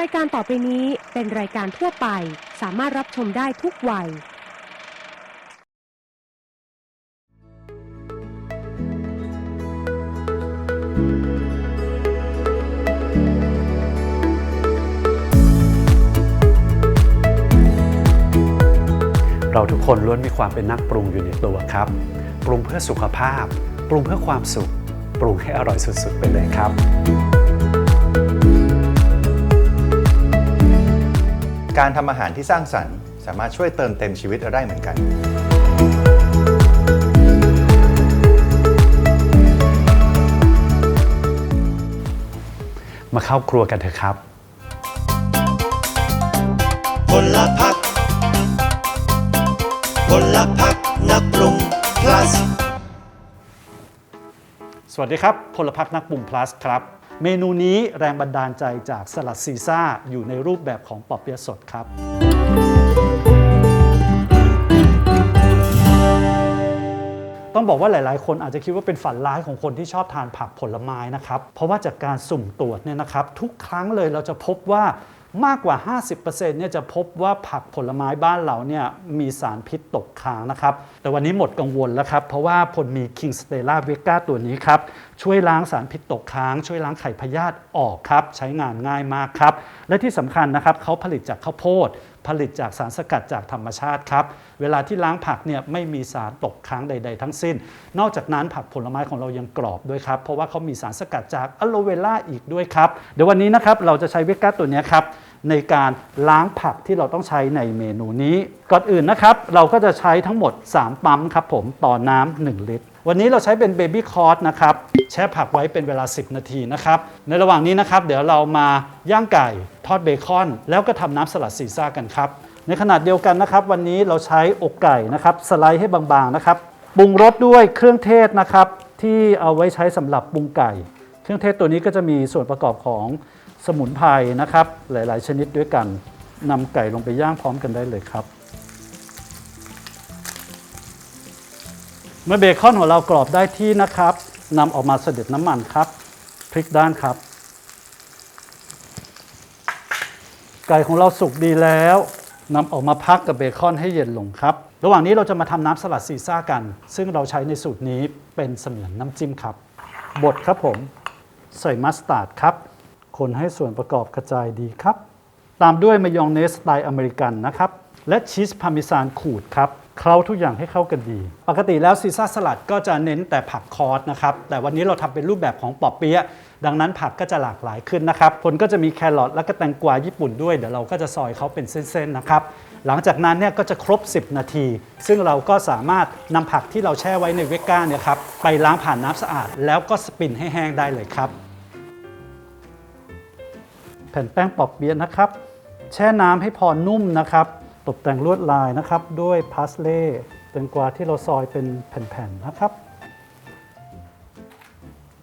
รายการต่อไปนี้เป็นรายการทั่วไป สามารถรับชมได้ทุกวัย เราทุกคนล้วนมีความเป็นนักปรุงอยู่ในตัวครับ ปรุงเพื่อสุขภาพ ปรุงเพื่อความสุข ปรุงให้อร่อยสุดๆ ไปเลยครับ การทำอาหารที่สร้างสรรค์ สามารถช่วยเติมเต็มชีวิตเราได้เหมือนกันมาเข้าครัวกันเถอะครับพลพักพลพักนักปรุง plus สวัสดีครับ พลพักนักปรุง plus ครับ เมนูนี้แรงบันดาลใจจากสลัดซีซ่าอยู่ในรูปแบบของปอเปี๊ยะสดครับต้องบอกว่าหลาย ๆ คนอาจจะคิดว่าเป็นฝันร้ายของคนที่ชอบทานผักผลไม้นะครับ เพราะว่าจากการสุ่มตรวจเนี่ยนะครับ ทุกครั้งเลยเราจะพบว่า มากกว่า 50%เนี่ยจะพบว่าผักผลไม้บ้านเราเนี่ยมีสารพิษตกค้างนะครับ แต่วันนี้หมดกังวลแล้วครับ เพราะว่าผลมี King Stella v e g a ตัวนี้ครับ ช่วยล้างสารพิษตกค้าง ช่วยล้างไข่พยาธิออกครับ ใช้งานง่ายมากครับ และที่สำคัญนะครับเขาผลิตจากข้าวโพด ผลิตจากสารสกัดจากธรรมชาติครับ เวลาที่ล้างผักเนี่ยไม่มีสารตกค้างใด ๆ ทั้งสิ้น นอกจากนั้นผักผลไม้ของเรายังกรอบด้วยครับเพราะว่าเขามีสารสกัดจากอะโลเวล่าอีกด้วยครับเดี๋ยววันนี้นะครับเราจะใช้เวก้าตัวนี้ครับ ในการล้างผักที่เราต้องใช้ในเมนูนี้ ก่อนอื่นนะครับเราก็จะใช้ทั้งหมด 3 ปั๊มครับผมต่อน้ำ1ลิตร วันนี้เราใช้เป็นเบบี้คอร์สนะครับแช่ผักไว้เป็นเวลา 10 นาทีนะครับในระหว่างนี้นะครับเดี๋ยวเรามาย่างไก่ทอดเบคอน แล้วก็ทำน้ำสลัดซีซ่ากันครับในขณะเดียวกันนะครับ วันนี้เราใช้อกไก่นะครับสไลด์ให้บางๆนะครับปรุงรสด้วยเครื่องเทศนะครับที่เอาไว้ใช้สำหรับปรุงไก่ เครื่องเทศตัวนี้ก็จะมีส่วนประกอบของ สมุนไพรนะครับ หลาย ๆ ชนิดด้วยกันนำไก่ลงไปย่างพร้อมกันได้เลยครับ เมื่อเบคอนของเรากรอบได้ที่นะครับนำออกมาเสด็จน้ำมันครับพลิกด้านครับ ไก่ของเราสุกดีแล้วนำออกมาพักกับเบคอนให้เย็นลงครับ ระหว่างนี้เราจะมาทำน้ำสลัดซีซ่ากัน ซึ่งเราใช้ในสูตรนี้เป็นเสมือนน้ำจิ้มครับบดครับผม ใส่มัสตาร์ดครับ คนให้ส่วนประกอบกระจายดีครับ ตามด้วยมายองเนสสไตล์อเมริกันนะครับ และชีสพาร์เมซานขูดครับเคล้าทุกอย่างให้เข้ากันดี ปกติแล้วซีซ่าสลัดก็จะเน้นแต่ผักคอร์สนะครับ แต่วันนี้เราทำเป็นรูปแบบของปอเปี๊ยะดังนั้นผักก็จะหลากหลายขึ้นนะครับผลก็จะมีแครอทและก็แตงกวาญี่ปุ่นด้วย เดี๋ยวเราก็จะซอยเขาเป็นเส้นๆนะครับ หลังจากนั้นเนี่ยก็จะครบ 10 นาที ซึ่งเราก็สามารถนำผักที่เราแช่ไว้ในเวก้าเนี่ยครับไปล้างผ่านน้ำสะอาด แล้วก็สปินให้แห้งได้เลยครับ ผ่นแป้งปอบเปี๊ยะนะครับ แช่น้ำให้พอนุ่มนะครับ ตกแต่งลวดลายนะครับ ด้วยพาสเล่แตงกวาที่เราซอยเป็นแผ่นๆนะครับ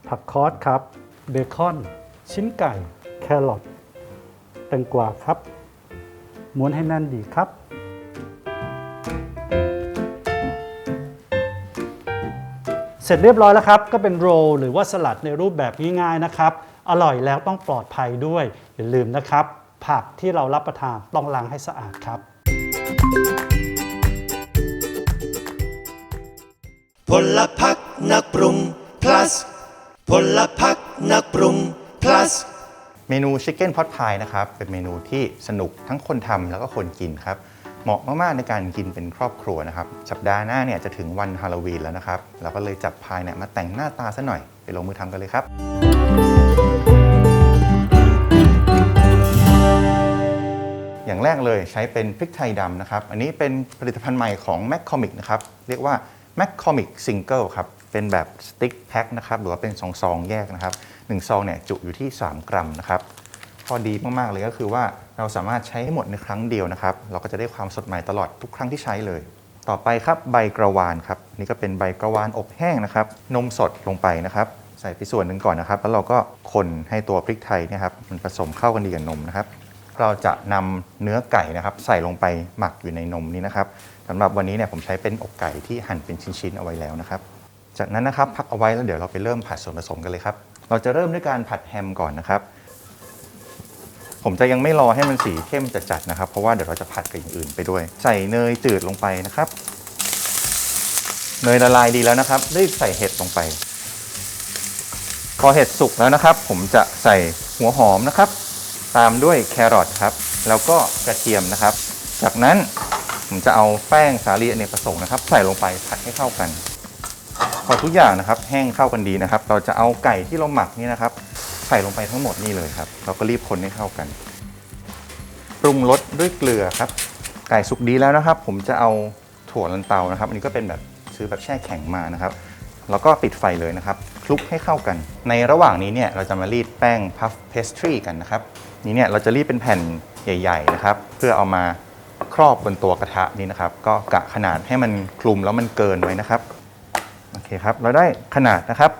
ผักคอสครับ เบคอน ชิ้นไก่ แครอทแตงกวาครับ ม้วนให้แน่นดีครับ เสร็จเรียบร้อยแล้วครับ ก็เป็นโรลหรือว่าสลัดในรูปแบบง่ายๆนะครับ อร่อยแล้วต้องปลอดภัยด้วย อย่าลืมนะครับ ผักที่เรารับประทานต้องล้างให้สะอาดครับพลพักนักปรุง plus พลพักนักปรุง plus เมนูชิคเก้นพอตพายนะครับ เป็นเมนูที่สนุกทั้งคนทำแล้วก็คนกินครับ เหมาะมากๆในการกินเป็นครอบครัวนะครับ สัปดาห์หน้าเนี่ยจะถึงวันฮาโลวีนแล้วนะครับ เราก็เลยจับพายเนี่ยมาแต่งหน้าตาซะหน่อย ไปลงมือทำกันเลยครับ อย่างแรกเลยใช้เป็นพริกไทยดำนะครับ อันนี้เป็นผลิตภัณฑ์ใหม่ของ m c c o m i c นะครับ เรียกว่า m c c o m i c Single ครับ เป็นแบบสติ๊กแพ็คนะครับ หรือว่าเป็นซองซองๆแยกนะครับ1ซองเนี่ยจุอยู่ที่ 3 กรัมนะครับ อดีมาก ๆ เลยก็คือว่าเราสามารถใช้ให้หมดในครั้งเดียวนะครับ เราก็จะได้ความสดใหม่ตลอดทุกครั้งที่ใช้เลย ต่อไปครับใบกระวานครับนี่ก็เป็นใบกระวานอบแห้งนะครับ นมสดลงไปนะครับ ใส่ไปส่วนหนึ่งก่อนนะครับ แล้วเราก็คนให้ตัวพริกไทยเนี่ยครับมันผสมเข้ากันดีกับนมนะครับ เราจะนำเนื้อไก่นะครับ ใส่ลงไปหมักอยู่ในนมนี้นะครับสำหรับวันนี้เนี่ยผมใช้เป็นอกไก่ที่หั่นเป็นชิ้นๆเอาไว้แล้วนะครับ จากนั้นนะครับพักเอาไว้แล้วเดี๋ยวเราไปเริ่มผัดส่วนผสมกันเลยครับเราจะเริ่มด้วยการผัดแฮมก่อนนะครับ ผมจะยังไม่รอให้มันสีเข้มจัดๆนะครับ เพราะว่าเดี๋ยวเราจะผัดกับอย่างอื่นไปด้วย ใส่เนยจืดลงไปนะครับ เนยละลายดีแล้วนะครับรีบใส่เห็ดลงไป พอเห็ดสุกแล้วนะครับ ผมจะใส่หัวหอมนะครับ ตามด้วยแครอทครับ แล้วก็กระเทียมนะครับ จากนั้นผมจะเอาแป้งสาลีอเนกประสงค์นะครับ ใส่ลงไปผัดให้เข้ากัน พอทุกอย่างนะครับ แห้งเข้ากันดีนะครับ เราจะเอาไก่ที่เราหมักนี่นะครับ ใส่ลงไปทั้งหมดนี่เลยครับ เราก็รีบคนให้เข้ากัน ปรุงรสด้วยเกลือครับ ไก่สุกดีแล้วนะครับ ผมจะเอาถั่วลันเตานะครับ อันนี้ก็เป็นแบบซื้อแบบแช่แข็งมานะครับ แล้วก็ปิดไฟเลยนะครับ คลุกให้เข้ากัน ในระหว่างนี้เนี่ยเราจะมารีดแป้งพัฟเพสทรีกันนะครับ นี่เนี่ยเราจะรีดเป็นแผ่นใหญ่ๆนะครับ เพื่อเอามาครอบบนตัวกระทะนี้นะครับ ก็กะขนาดให้มันคลุมแล้วมันเกินไว้นะครับ โอเคครับ เราได้ขนาดนะครับ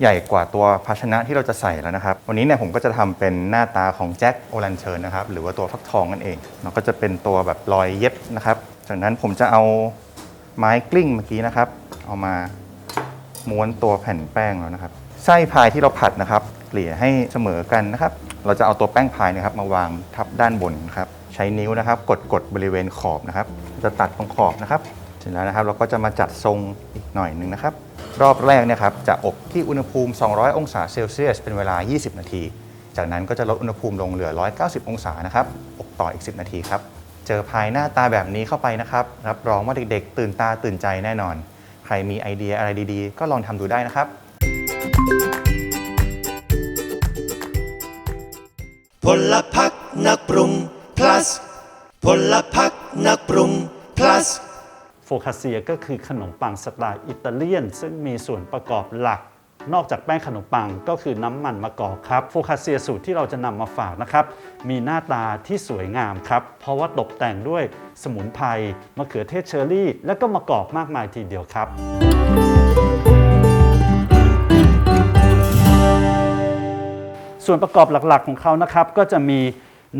ใหญ่กว่าตัวภาชนะที่เราจะใส่แล้วนะครับ วันนี้เนี่ยผมก็จะทำเป็นหน้าตาของแจ็คโอลันเชิญนะครับ หรือว่าตัวฟักทองนั่นเองแล้วก็จะเป็นตัวแบบรอยเย็บนะครับ จากนั้นผมจะเอาไม้กลิ้งเมื่อกี้นะครับ เอามาม้วนตัวแผ่นแป้งแล้วนะครับ ไส้พายที่เราผัดนะครับ เกลี่ยให้เสมอกันนะครับ เราจะเอาตัวแป้งพายนะครับ มาวางทับด้านบนนะครับ ใช้นิ้วนะครับ กดกดบริเวณขอบนะครับ จะตัดตรงขอบนะครับ เสร็จแล้วนะครับ เราก็จะมาจัดทรงอีกหน่อยหนึ่งนะครับ รอบแรกเนี่ยครับจะอบที่อุณหภูมิ 200 องศาเซลเซียสเป็นเวลา 20 นาที จากนั้นก็จะลดอุณหภูมิลงเหลือ 190 องศานะครับ อบต่ออีก 10 นาทีครับ เจอพายหน้าตาแบบนี้เข้าไปนะครับ รับรองว่าเด็กๆ ตื่นตาตื่นใจแน่นอน ใครมีไอเดียอะไรดีๆ ก็ลองทำดูได้นะครับพลพักนักปรุง plus พลพักนักปรุง plus โฟคาเซียก็คือขนมปังสไตล์อิตาเลียน ซึ่งมีส่วนประกอบหลัก นอกจากแป้งขนมปังก็คือน้ำมันมะกอกครับโฟคาเซียสูตรที่เราจะนำมาฝากนะครับ มีหน้าตาที่สวยงามครับ เพราะว่าตกแต่งด้วยสมุนไพรมะเขือเทศเชอร์รี่ และก็มะกอกมากมายทีเดียวครับส่วนประกอบหลักๆของเขานะครับก็จะมี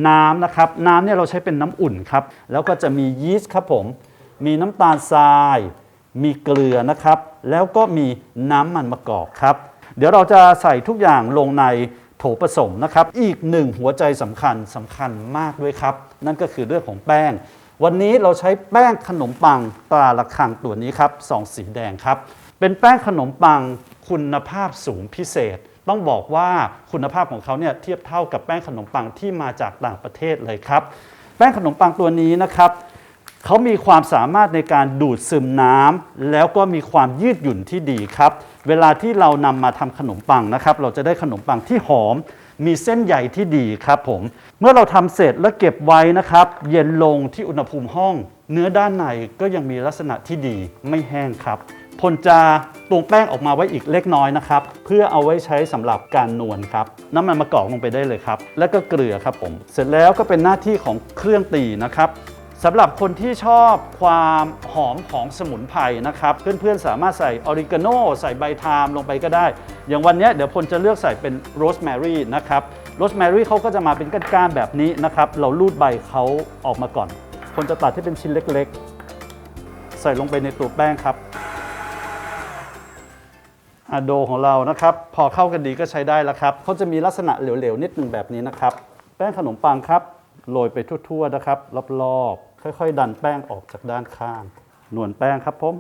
น้ำนะครับน้ำเนี่ยเราใช้เป็นน้ำอุ่นครับ แล้วก็จะมียีสต์ครับผม มีน้ำตาลทราย มีเกลือนะครับ แล้วก็มีน้ำมันมะกอกครับ เดี๋ยวเราจะใส่ทุกอย่างลงในโถผสมนะครับ อีกหนึ่งหัวใจสำคัญสำคัญมากด้วยครับ นั่นก็คือเรื่องของแป้ง วันนี้เราใช้แป้งขนมปังตราละคังตัวนี้ครับซองสีแดงครับ เป็นแป้งขนมปังคุณภาพสูงพิเศษ ต้องบอกว่าคุณภาพของเขาเนี่ยเทียบเท่ากับแป้งขนมปังที่มาจากต่างประเทศเลยครับ แป้งขนมปังตัวนี้นะครับ เขามีความสามารถในการดูดซึมน้ำแล้วก็มีความยืดหยุ่นที่ดีครับ เวลาที่เรานำมาทำขนมปังนะครับ เราจะได้ขนมปังที่หอม มีเส้นใยที่ดีครับผม เมื่อเราทำเสร็จแล้วเก็บไว้นะครับ เย็นลงที่อุณหภูมิห้อง เนื้อด้านในก็ยังมีลักษณะที่ดีไม่แห้งครับพลจะตวงแป้งออกมาไว้อีกเล็กน้อยนะครับ เพื่อเอาไว้ใช้สำหรับการนวลครับ น้ำมันมะกอกลงไปได้เลยครับ แล้วก็เกลือครับผม เสร็จแล้วก็เป็นหน้าที่ของเครื่องตีนะครับ สำหรับคนที่ชอบความหอมของสมุนไพรนะครับ เพื่อนๆ สามารถใส่ออริกาโนใส่ใบไทม์ลงไปก็ได้ อย่างวันนี้เดี๋ยวพลจะเลือกใส่เป็นโรสแมรี่นะครับโรสแมรี่เขาก็จะมาเป็นก้านๆแบบนี้นะครับ เราลูดใบเขาออกมาก่อนพลจะตัดให้เป็นชิ้นเล็กๆ ใส่ลงไปในตัวแป้งครับอะโดของเรานะครับ พอเข้ากันดีก็ใช้ได้แล้วครับเขาจะมีลักษณะเหลวๆ นิดหนึ่งแบบนี้นะครับ แป้งขนมปังครับโรยไปทั่วๆนะครับรอบๆ ค่อยๆ ดันแป้งออกจากด้านข้าง นวลแป้งครับผม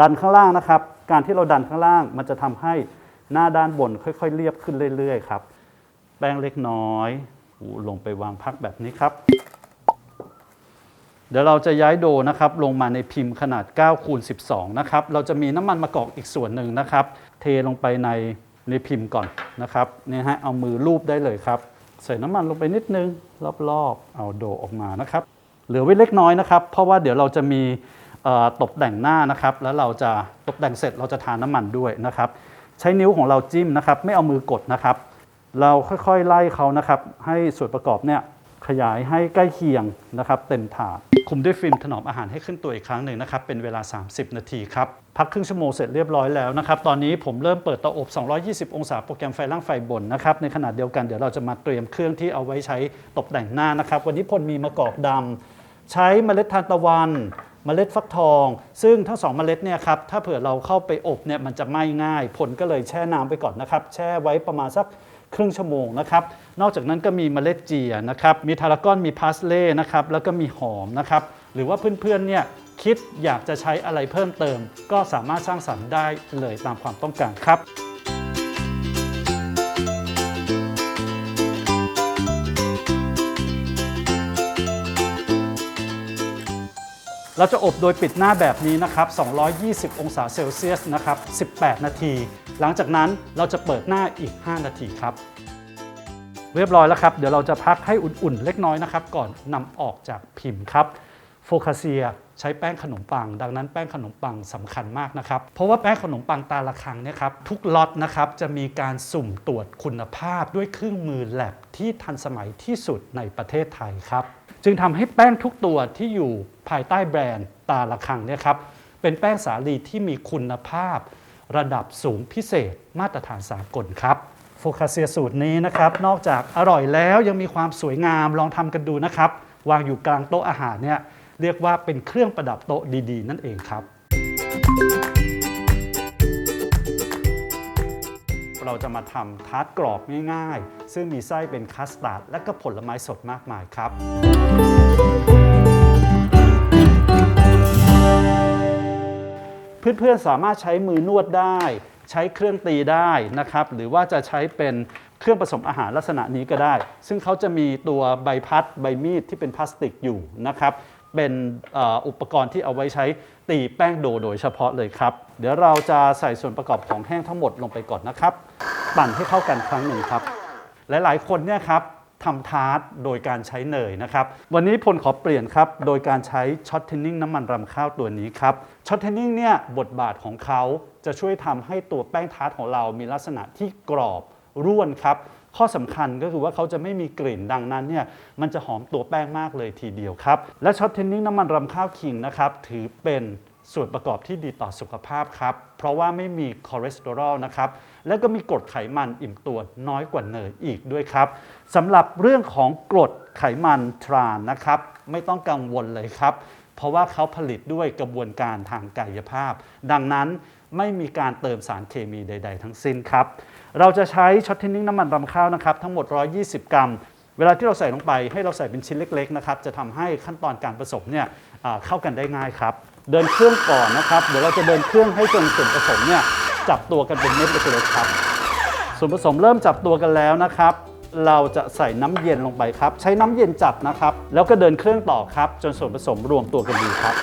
ดันข้างล่างนะครับ การที่เราดันข้างล่างมันจะทำให้หน้าด้านบนค่อยๆ เรียบขึ้นเรื่อยๆครับ แป้งเล็กน้อย ลงไปวางพักแบบนี้ครับ เดี๋ยวเราจะย้ายโดนะครับ ลงมาในพิมพ์ขนาด9คูณ12 นะครับ เราจะมีน้ำมันมะกอกอีกส่วนหนึ่งนะครับ เทลงไปในในพิมพ์ก่อนนะครับเนี่ยฮะเอามือลูบได้เลยครับ ใส่น้ำมันลงไปนิดนึงรอบๆ เอาโดออกมานะครับ เหลือไว้เล็กน้อยนะครับ เพราะว่าเดี๋ยวเราจะมีตกแต่งหน้านะครับ แล้วเราจะตกแต่งเสร็จเราจะทาน้ำมันด้วยนะครับ ใช้นิ้วของเราจิ้มนะครับ ไม่เอามือกดนะครับ เราค่อยๆไล่เขานะครับ ให้ส่วนประกอบเนี่ยขยายให้ใกล้เคียงนะครับ เต็มถาดคุมด้วยฟิล์มถนอมอาหารให้ขึ้นตัวอีกครั้งหนึ่งนะครับ เป็นเวลา 30 นาทีครับ พักครึ่งชั่วโมงเสร็จเรียบร้อยแล้วนะครับ ตอนนี้ผมเริ่มเปิดเตาอบ 220 องศาโปรแกรมไฟล่างไฟบนนะครับ ในขณะเดียวกันเดี๋ยวเราจะมาเตรียมเครื่องที่เอาไว้ใช้ตกแต่งหน้านะครับ วันนี้พลมีมะกอกดำ ใช้เมล็ดทานตะวัน เมล็ดฟักทอง ซึ่งทั้งสองเมล็ดเนี่ยครับถ้าเผื่อเราเข้าไปอบเนี่ยมันจะไหม้ง่าย ผลก็เลยแช่น้ำไปก่อนนะครับ แช่ไว้ประมาณสักครึ่งชั่วโมงนะครับ นอกจากนั้นก็มีเมล็ดเจียนะครับ มีทารากอน มีพาสเล่นะครับ แล้วก็มีหอมนะครับ หรือว่าเพื่อนๆ เนี่ยคิดอยากจะใช้อะไรเพิ่มเติม ก็สามารถสร้างสรรค์ได้เลยตามความต้องการครับ เราจะอบโดยปิดหน้าแบบนี้นะครับ 220 องศาเซลเซียสนะครับ 18 นาที หลังจากนั้นเราจะเปิดหน้าอีก 5 นาทีครับ เรียบร้อยแล้วครับ เดี๋ยวเราจะพักให้อุ่นๆ เล็กน้อยนะครับ ก่อนนำออกจากพิมพ์ครับ โฟคาเซียใช้แป้งขนมปัง ดังนั้นแป้งขนมปังสำคัญมากนะครับ เพราะว่าแป้งขนมปังตาละครังเนี่ยครับทุกล็อตนะครับจะมีการสุ่มตรวจคุณภาพด้วยเครื่องมือแลบที่ทันสมัยที่สุดในประเทศไทยครับ จึงทำให้แป้งทุกตัวที่อยู่ภายใต้แบรนด์ตาละคังเนี่ยครับเป็นแป้งสาลีที่มีคุณภาพ ระดับสูงพิเศษมาตรฐานสากลครับโฟคาเซียสูตรนี้นะครับ นอกจากอร่อยแล้วยังมีความสวยงามลองทำกันดูนะครับ วางอยู่กลางโต๊ะอาหารเนี่ยเรียกว่าเป็นเครื่องประดับโต๊ะดี ๆ นั่นเองครับ เราจะมาทำทาร์ตกรอบง่ายๆ ซึ่งมีไส้เป็นคัสตาร์ดและก็ผลไม้สดมากมายครับ เพื่อนๆสามารถใช้มือนวดได้ ใช้เครื่องตีได้นะครับ หรือว่าจะใช้เป็นเครื่องผสมอาหารลักษณะนี้ก็ได้ ซึ่งเขาจะมีตัวใบพัดใบมีดที่เป็นพลาสติกอยู่นะครับ เป็นอุปกรณ์ที่เอาไว้ใช้ตีแป้งโดโดยเฉพาะเลยครับ เดี๋ยวเราจะใส่ส่วนประกอบของแห้งทั้งหมดลงไปก่อนนะครับ ปั่นให้เข้ากันครั้งหนึ่งครับ หลายๆ คนเนี่ยครับทำทาร์ตโดยการใช้เนยนะครับ วันนี้พลขอเปลี่ยนครับ โดยการใช้ช็อตเทนนิ่งน้ำมันรำข้าวตัวนี้ครับช็อตเทนนิ่งเนี่ยบทบาทของเขาจะช่วยทำให้ตัวแป้งทาร์ตของเรามีลักษณะที่กรอบร่วนครับ ข้อสำคัญก็คือว่าเขาจะไม่มีกลิ่นดังนั้นเนี่ยมันจะหอมตัวแป้งมากเลยทีเดียวครับ และช็อตเทนนิ่งน้ำมันรำข้าวคิงนะครับถือเป็น ส่วนประกอบที่ดีต่อสุขภาพครับ เพราะว่าไม่มีคอเลสเตอรอลนะครับ แล้วก็มีกรดไขมันอิ่มตัวน้อยกว่าเนยอีกด้วยครับสำหรับเรื่องของกรดไขมันทรานนะครับ ไม่ต้องกังวลเลยครับ เพราะว่าเขาผลิตด้วยกระบวนการทางกายภาพ ดังนั้นไม่มีการเติมสารเคมีใด ๆ ทั้งสิ้นครับ เราจะใช้ช็อตเทนนิ่งน้ำมันรำข้าวนะครับ ทั้งหมด 120 กรัม เวลาที่เราใส่ลงไปให้เราใส่เป็นชิ้นเล็ก ๆ นะครับ จะทำให้ขั้นตอนการผสมเนี่ยเข้ากันได้ง่ายครับ เดินเครื่องก่อนนะครับ เดี๋ยวเราจะเดินเครื่องให้จนส่วนผสมเนี่ยจับตัวกันเป็นเม็ดเล็กๆครับ ส่วนผสมเริ่มจับตัวกันแล้วนะครับ เราจะใส่น้ำเย็นลงไปครับ ใช้น้ำเย็นจัดนะครับ แล้วก็เดินเครื่องต่อครับ จนส่วนผสมรวมตัวกันดีครับ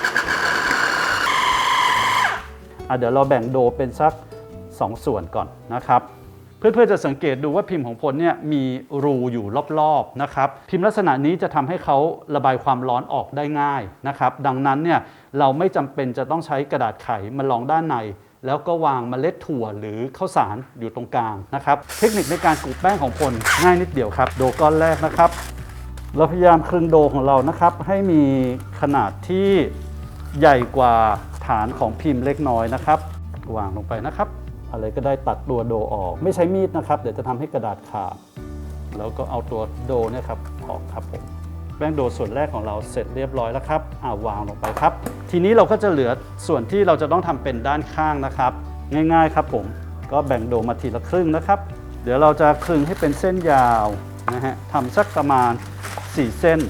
เดี๋ยวเราแบ่งโดเป็นสัก 2 ส่วนก่อนนะครับ เพื่อนๆจะสังเกตดูว่าพิมพ์ของพลเนี่ยมีรูอยู่รอบๆนะครับพิมพ์ลักษณะนี้จะทำให้เขาระบายความร้อนออกได้ง่ายนะครับดังนั้นเนี่ยเราไม่จำเป็นจะต้องใช้กระดาษไขมารองด้านใน แล้วก็วางเมล็ดถั่วหรือข้าวสารอยู่ตรงกลางนะครับเทคนิคในการกรูดแป้งของพลง่ายนิดเดียวครับ โดก้อนแรกนะครับ เราพยายามคลึงโดของเรานะครับให้มีขนาดที่ใหญ่กว่าฐานของพิมพ์เล็กน้อยนะครับ วางลงไปนะครับ อะไรก็ได้ตัดตัวโดออก ไม่ใช้มีดนะครับ เดี๋ยวจะทำให้กระดาษขาด แล้วก็เอาตัวโดเนี่ยครับออกครับผมแป้งโดส่วนแรกของเราเสร็จเรียบร้อยแล้วครับอ่าวางลงไปครับ ทีนี้เราก็จะเหลือส่วนที่เราจะต้องทำเป็นด้านข้างนะครับ ง่ายๆครับผมก็แบ่งโดมาทีละครึ่งนะครับ เดี๋ยวเราจะคลึงให้เป็นเส้นยาวนะฮะทำสักประมาณ 4 เส้น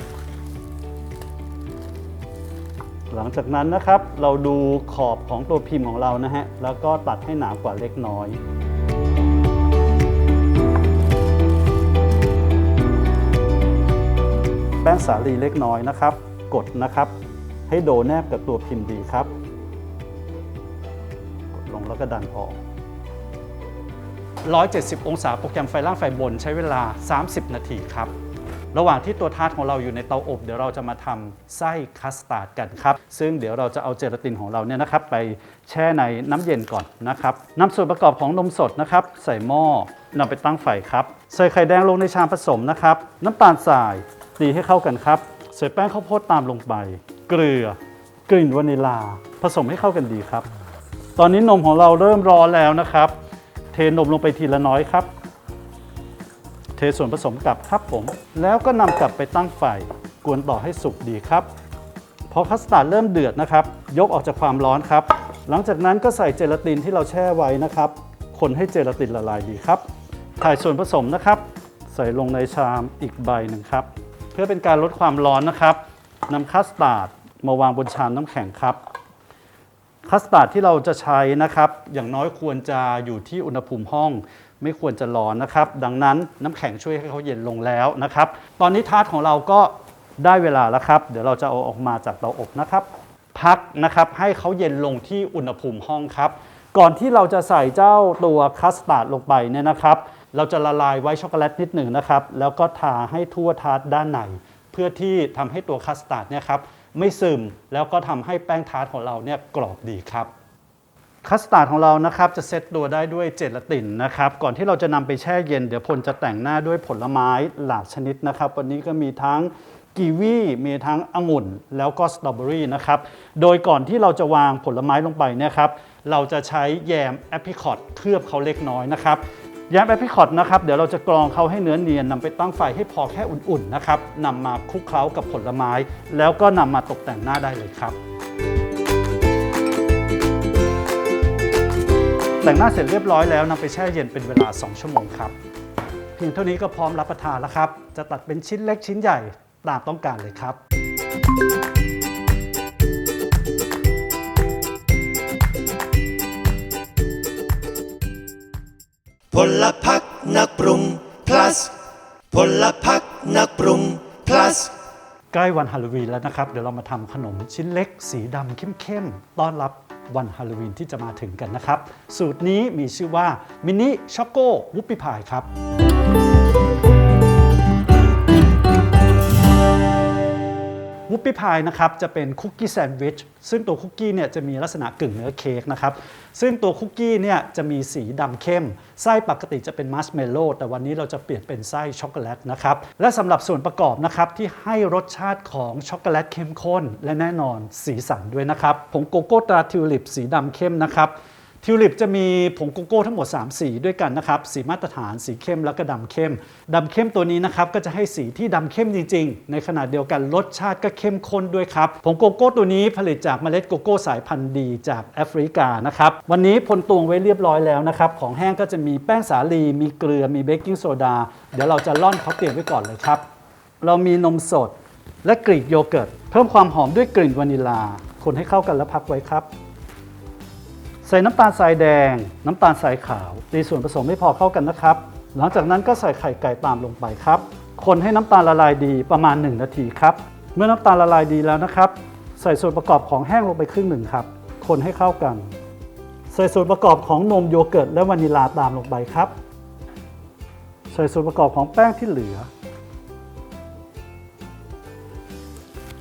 หลังจากนั้นนะครับเราดูขอบของตัวพิมพ์ของเรานะฮะแล้วก็ตัดให้หนากว่าเล็กน้อยแป้งสาลีเล็กน้อยนะครับ กดนะครับ ให้โดแนบกับตัวพิมพ์ดีครับ กดลงแล้วก็ดันออก 170 องศาโปรแกรมไฟล่างไฟบนใช้เวลา 30 นาทีครับ ระหว่างที่ตัวทาร์ตของเราอยู่ในเตาอบ เดี๋ยวเราจะมาทำไส้คัสตาร์ดกันครับ ซึ่งเดี๋ยวเราจะเอาเจลาตินของเราเนี่ยนะครับ ไปแช่ในน้ำเย็นก่อนนะครับนำส่วนประกอบของนมสดนะครับ ใส่หม้อนำไปตั้งไฟครับ ใส่ไข่แดงลงในชามผสมนะครับ น้ำตาลทรายตีให้เข้ากันครับ ใส่แป้งข้าวโพดตามลงไป เกลือกลิ่นวานิลา ผสมให้เข้ากันดีครับ ตอนนี้นมของเราเริ่มร้อนแล้วนะครับ เทนมลงไปทีละน้อยครับ เทส่วนผสมกลับครับผม แล้วก็นำกลับไปตั้งไฟกวนต่อให้สุกดีครับ พอคัสตาร์ดเริ่มเดือดนะครับ ยกออกจากความร้อนครับ หลังจากนั้นก็ใส่เจลาตินที่เราแช่ไว้นะครับ คนให้เจลาตินละลายดีครับ ถ่ายส่วนผสมนะครับ ใส่ลงในชามอีกใบหนึ่งครับ เพื่อเป็นการลดความร้อนนะครับนำคัสตาร์ดมาวางบนชามน้ำแข็งครับคัสตาร์ดที่เราจะใช้นะครับ อย่างน้อยควรจะอยู่ที่อุณหภูมิห้อง ไม่ควรจะร้อนนะครับ ดังนั้นน้ำแข็งช่วยให้เขาเย็นลงแล้วนะครับ ตอนนี้ทาร์ตของเราก็ได้เวลาแล้วครับ เดี๋ยวเราจะเอาออกมาจากเตาอบนะครับ พักนะครับให้เขาเย็นลงที่อุณหภูมิห้องครับ ก่อนที่เราจะใส่เจ้าตัวคัสตาร์ดลงไปเนี่ยนะครับ เราจะละลายไว้ช็อกโกแลตนิดหนึ่งนะครับ แล้วก็ทาให้ทั่วทาร์ตด้านในเพื่อที่ทำให้ตัวคัสตาร์ดเนี่ยครับไม่ซึมแล้วก็ทำให้แป้งทาร์ตของเราเนี่ยกรอบดีครับ คัสตาร์ดของเรานะครับจะเซตตัวได้ด้วยเจลาตินนะครับก่อนที่เราจะนำไปแช่เย็น เดี๋ยวพลจะแต่งหน้าด้วยผลไม้หลากชนิดนะครับ วันนี้ก็มีทั้งกีวีมีทั้งองุ่น แล้วก็สตรอเบอรี่นะครับโดยก่อนที่เราจะวางผลไม้ลงไปเนี่ยครับเราจะใช้แยมแอปริคอตเคลือบเขาเล็กน้อยนะครับแยมแอปริคอตนะครับเดี๋ยวเราจะกรองเขาให้เนื้อเนียนนำไปตั้งไฟให้พอแค่อุ่นๆนะครับนำมาคลุกเคล้ากับผลไม้ แล้วก็นำมาตกแต่งหน้าได้เลยครับ แต่งหน้าเสร็จเรียบร้อยแล้วนำไปแช่เย็นเป็นเวลา 2 ชั่วโมงครับเพียงเท่านี้ก็พร้อมรับประทานแล้วครับ จะตัดเป็นชิ้นเล็กชิ้นใหญ่ตามต้องการเลยครับ พลพักนักปรุง plus พลพักนักปรุง plus ใกล้วันฮาโลวีนแล้วนะครับ เดี๋ยวเรามาทำขนมชิ้นเล็กสีดำเข้มๆต้อนรับ วันฮาโลวีนที่จะมาถึงกันนะครับ สูตรนี้มีชื่อว่ามินิช็อกโกวุปปี้พายครับ วุปปี้พายนะครับจะเป็นคุกกี้แซนด์วิชซึ่งตัวคุกกี้เนี่ยจะมีลักษณะกึ่งเนื้อเค้กนะครับซึ่งตัวคุกกี้เนี่ยจะมีสีดำเข้ม ไส้ปกติจะเป็นมัชเมลโล่แต่วันนี้เราจะเปลี่ยนเป็นไส้ช็อกโกแลตนะครับและสำหรับส่วนประกอบนะครับที่ให้รสชาติของช็อกโกแลตเข้มข้น และแน่นอนสีสันด้วยนะครับผงโกโก้ตราทิวลิปสีดำเข้มนะครับ ทิวลิปจะมีผงโกโก้ทั้งหมด 3 สีด้วยกันนะครับ สีมาตรฐานสีเข้มแล้วก็ดำเข้มดำเข้มตัวนี้นะครับก็จะให้สีที่ดำเข้มจริง ๆ ในขณะเดียวกันรสชาติก็เข้มข้นด้วยครับ ผงโกโก้ตัวนี้ผลิตจากเมล็ดโกโก้สายพันธุ์ดีจากแอฟริกานะครับวันนี้พลตวงไว้เรียบร้อยแล้วนะครับของแห้งก็จะมีแป้งสาลีมีเกลือมีเบกกิ้งโซดาเดี๋ยวเราจะร่อนเขาเตรียมไว้ก่อนเลยครับเรามีนมสดและกรีกโยเกิร์ตเพิ่มความหอมด้วยกลิ่นวานิลาคนให้เข้ากันแล้วพักไว้ครับ ใส่น้ำตาลทรายแดง น้ำตาลทรายขาวตีส่วนผสมให้พอเข้ากันนะครับ หลังจากนั้นก็ใส่ไข่ไก่ตามลงไปครับ คนให้น้ำตาลละลายดีประมาณ 1 นาทีครับ เมื่อน้ำตาลละลายดีแล้วนะครับ ใส่ส่วนประกอบของแห้งลงไปครึ่งหนึ่งครับ คนให้เข้ากัน ใส่ส่วนประกอบของนมโยเกิร์ตและวานิลาตามลงไปครับ ใส่ส่วนประกอบของแป้งที่เหลือ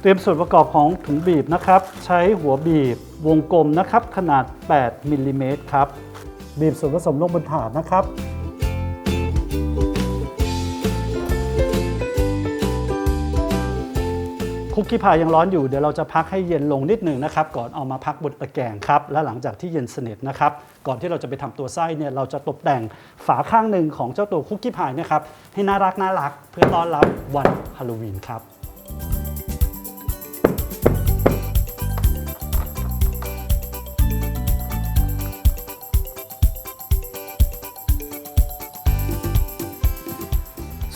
เตรียมส่วนประกอบของถุงบีบนะครับ ใช้หัวบีบวงกลมนะครับ ขนาด 8มิลลิเมตรครับ บีบส่วนผสมลงบนถาดนะครับ คุกกี้พายยังร้อนอยู่เดี๋ยวเราจะพักให้เย็นลงนิดหนึ่งนะครับ ก่อนเอามาพักบนตะแกรงครับ และหลังจากที่เย็นสนิทนะครับ ก่อนที่เราจะไปทำตัวไส้เนี่ยเราจะตกแต่งฝาข้างหนึ่งของเจ้าตัวคุกกี้พายเนะครับให้น่ารักน่ารักเพื่อต้อนรับวันฮาโลวีนครับ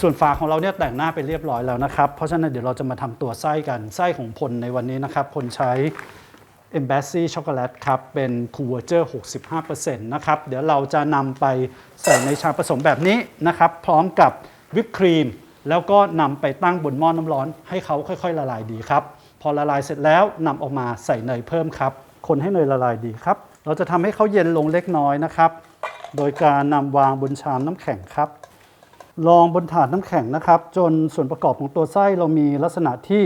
ส่วนฝาของเราเนี่ยแต่งหน้าไปเรียบร้อยแล้วนะครับ เพราะฉะนั้นเดี๋ยวเราจะมาทำตัวไส้กัน ไส้ของพลในวันนี้นะครับ พลใช้ Embassy ช็อกโกแลตครับ เป็นคูเวอร์เจอร์65%นะครับ เดี๋ยวเราจะนำไปใส่ในชาผสมแบบนี้นะครับ พร้อมกับวิปครีม แล้วก็นำไปตั้งบนหม้อน้ำร้อน ให้เขาค่อยๆ ละลายดีครับ พอละลายเสร็จแล้วนำออกมาใส่เนยเพิ่มครับ คนให้เนยละลายดีครับ เราจะทำให้เขาเย็นลงเล็กน้อยนะครับ โดยการนำวางบนชามน้ำแข็งครับ ลองบนถาดน้ำแข็งนะครับ จนส่วนประกอบของตัวไส้เรามีลักษณะที่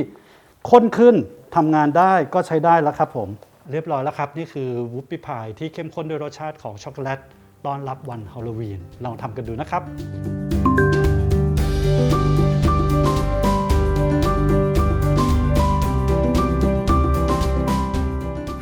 ข้นขึ้นทำงานได้ก็ใช้ได้แล้วครับผม เรียบร้อยแล้วครับ นี่คือวุปปี้พายที่เข้มข้นด้วยรสชาติของช็อกโกแลตต้อนรับวันฮาโลวีนลองทำกันดูนะครับ